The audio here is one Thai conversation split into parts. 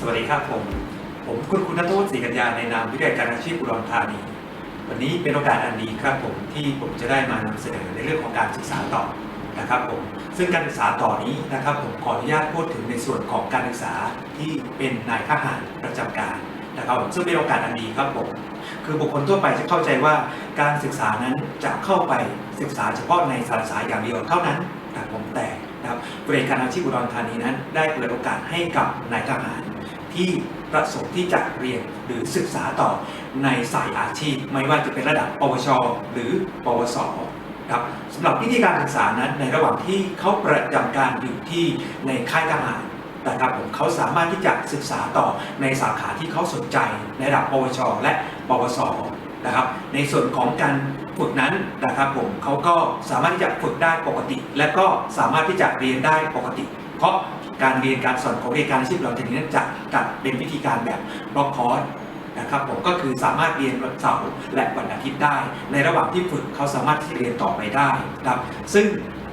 สวัสดีครับผม ผมคุณคุณนัทวุฒิศรีกัญญาในนามวิทยาการอาชีพอุดรธานี วันนี้เป็นโอกาสอันดีครับผมที่ผมจะได้มานำเสนอในเรื่องของการศึกษาต่อนะครับผมซึ่งการศึกษาต่อนี้นะครับผมขออนุญาตพูดถึงในส่วนของการศึกษาที่เป็นนายทหารประจำการนะครับผมซึ่งเป็นโอกาสอันดีครับผมคือบุคคลทั่วไปจะเข้าใจว่าการศึกษานั้นจะเข้าไปศึกษาเฉพาะในสารสาอย่างเดียวเท่านั้นแต่ผมแต่นะครับบริการอาชีพอุดรธานีนั้น ได้เปิดโอกาสให้กับนายทหาร ที่ประสงค์ที่จะเรียนหรือศึกษาต่อในสายอาชีพ ไม่ว่าจะเป็นระดับ ปวช หรือ ปวสครับสำหรับวิธีการศึกษานั้นในระหว่างที่เขาประจำการอยู่ที่ในค่ายทหารนะครับผมเขาสามารถที่จะศึกษาต่อในสาขาที่เขาสนใจในระดับ ปวช และ ปวสนะครับ ในส่วนของการฝึกนั้นนะครับผมเขาก็สามารถที่จะฝึกได้ปกติ และก็สามารถที่จะเรียนได้ปกติ เพราะ การเรียนการสอนของเรียนการอาชีพเราทีนี้นั้นจะจัดเป็นวิธีการแบบบล็อกคอร์สนะครับผมก็คือสามารถเรียนวันเสาร์และวันอาทิตย์ได้ ในระหว่างที่ฝึกเขาสามารถที่เรียนต่อไปได้นะครับซึ่ง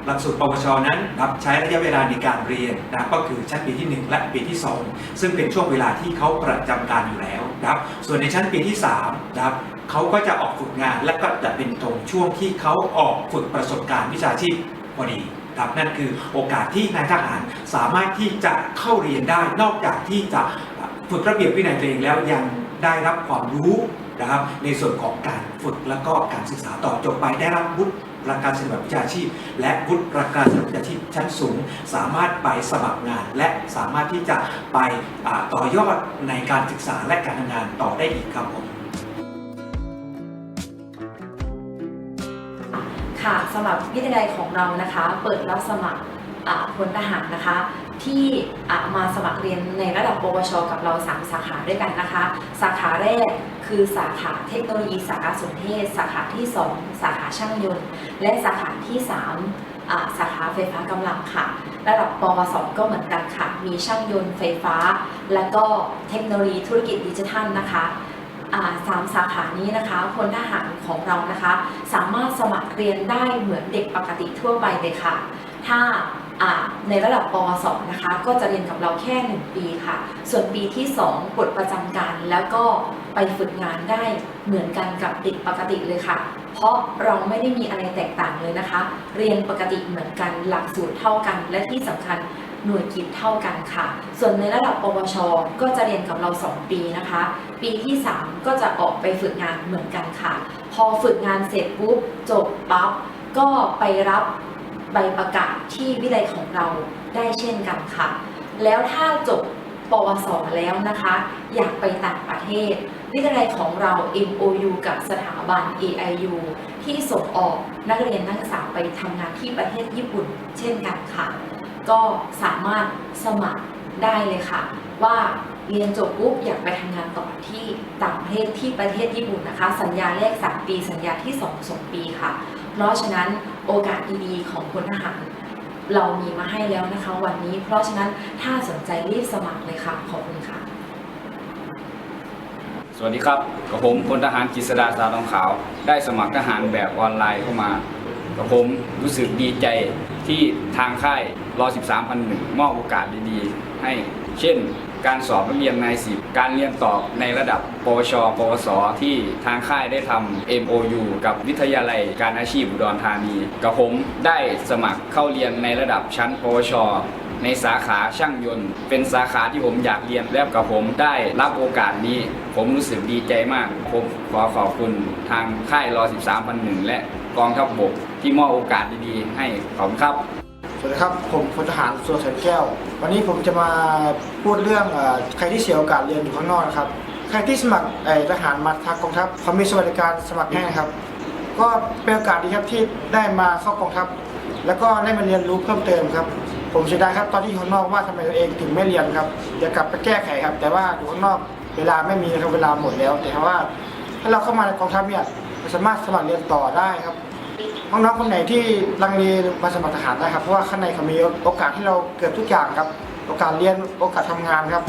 หลักสูตรปวชนั้นนะครับใช้ระยะเวลาในการเรียนนะครับก็คือชั้นปีที่ 1 และปีที่ 2 ซึ่งเป็นช่วงเวลาที่เขาประจำการอยู่แล้วนะครับส่วนในชั้นปีที่3นะครับเขาก็จะออกฝึกงานและก็จะเป็นตรงช่วงที่เขาออกฝึกประสบการณ์วิชาชีพพอดี ครับนั่นคือโอกาสที่นายทหารสามารถที่จะเข้าเรียนได้นอกจากที่จะฝึกระเบียบวินัยตัวเองแล้วยังได้รับความรู้นะครับ ในส่วนของการฝึกและก็การศึกษาต่อจบไปได้รับวุฒิประการศิลปวิชาชีพ และวุฒิประการศิลปวิชาชีพชั้นสูง สามารถไปสมัครงาน และสามารถที่จะไปต่อยอดในการศึกษาและการทำงานต่อได้อีกครับผม ค่ะสำหรับวิทยาลัยของเรานะคะ เปิดรับสมัครพลทหารนะคะ ที่มาสมัครเรียนในระดับปวช กับเรา 3 สาขาด้วยกันนะคะ สาขาแรกคือสาขาเทคโนโลยีสารสนเทศ สาขาที่ 2 สาขาช่างยนต์ และสาขาที่ 3 สาขาไฟฟ้ากำลังค่ะ ระดับปวสก็เหมือนกันค่ะ มีช่างยนต์ไฟฟ้า และก็เทคโนโลยีธุรกิจดิจิทัลนะคะ สาขานี้นะคะพลทหารของเรานะคะ สามารถสมัครเรียนได้เหมือนเด็กปกติทั่วไปเลยค่ะ ถ้าในระดับปวสนะคะ ก็จะเรียนกับเราแค่ 1 ปีค่ะ ส่วนปีที่ 2ปลดประจำการแล้วก็ไปฝึกงานได้เหมือนกันกับเด็กปกติเลยค่ะ เพราะเราไม่ได้มีอะไรแตกต่างเลยนะคะ เรียนปกติเหมือนกันหลักสูตรเท่ากันและที่สำคัญ หน่วยกิจเท่ากันค่ะ ส่วนในระดับปวช ก็จะเรียนกับเรา 2 ปีนะคะ ปีที่ 3 ก็จะออกไปฝึกงานเหมือนกันค่ะ พอฝึกงานเสร็จปุ๊บจบปั๊บก็ไปรับใบประกาศที่วิทยาลัยของเราได้เช่นกันค่ะ แล้วถ้าจบปวสแล้วนะคะ อยากไปต่างประเทศ วิทยาลัยของเรา MOU กับสถาบัน AIU ที่ส่งออกนักเรียนนักศึกษาไปทำงานที่ประเทศญี่ปุ่น เช่นกันค่ะ ก็สามารถสมัครได้เลยค่ะ ว่าเรียนจบปุ๊บอยากไปทำงานต่อที่ต่างประเทศที่ประเทศญี่ปุ่นนะคะ สัญญาแรก 3 ปี สัญญาที่2 2ปีค่ะ เพราะฉะนั้นโอกาสดีๆของพลทหารเรามีมาให้แล้วนะคะ วันนี้เพราะฉะนั้นถ้าสนใจรีบสมัครเลยค่ะ ขอบคุณค่ะ สวัสดีครับกับผมพลทหารกฤษดาสาทองขาว ได้สมัครทหารแบบออนไลน์เข้ามา กับผมรู้สึกดีใจที่ทางค่ายรอ 13,001มอบโอกาสดีๆ ให้เช่น การสอบนักเรียนนายสิบการเรียนต่อในระดับปวช ปวส ที่ทางค่ายได้ทำ MOU กับวิทยาลัยการอาชีพอุดรธานีกับผมได้สมัครเข้าเรียนในระดับชั้น ปวชในสาขาช่างยนต์ เป็นสาขาที่ผมอยากเรียนแล้วกับผมได้รับโอกาสนี้ ผมรู้สึกดีใจมาก ผมขอขอบคุณทางค่ายรอ 13,001 และ กองทัพบกที่มอบโอกาสดีๆ ให้ขอบคุณครับ สวัสดีครับ ผมพลทหารสุรศักดิ์แก้ว วันนี้ผมจะมาพูดเรื่องเออใครที่เสียโอกาสเรียนอยู่ข้างนอกนะครับ ใครที่สมัครเอ่อทหารมาทางกองทัพเขามีสวัสดิการสมัครให้นะครับ ก็เป็นโอกาสดีครับที่ได้มาเข้ากองทัพ แล้วก็ได้มาเรียนรู้เพิ่มเติมครับ ผมเสียดายครับตอนที่อยู่ข้างนอกว่าทำไมตัวเองถึงไม่เรียนครับอยากกลับไปแก้ไขครับ แต่ว่าอยู่ข้างนอกเวลาไม่มีครับเวลาหมดแล้ว แต่ว่าถ้าเราเข้ามาในกองทัพเนี่ย สามารถสมัครเรียนต่อได้ครับน้องๆคนไหนที่ลังเลมาสมัครทหารได้ครับ เพราะว่าข้างในเขามีโอกาสที่เราเกือบทุกอย่างครับ โอกาสเรียน โอกาสทำงานครับ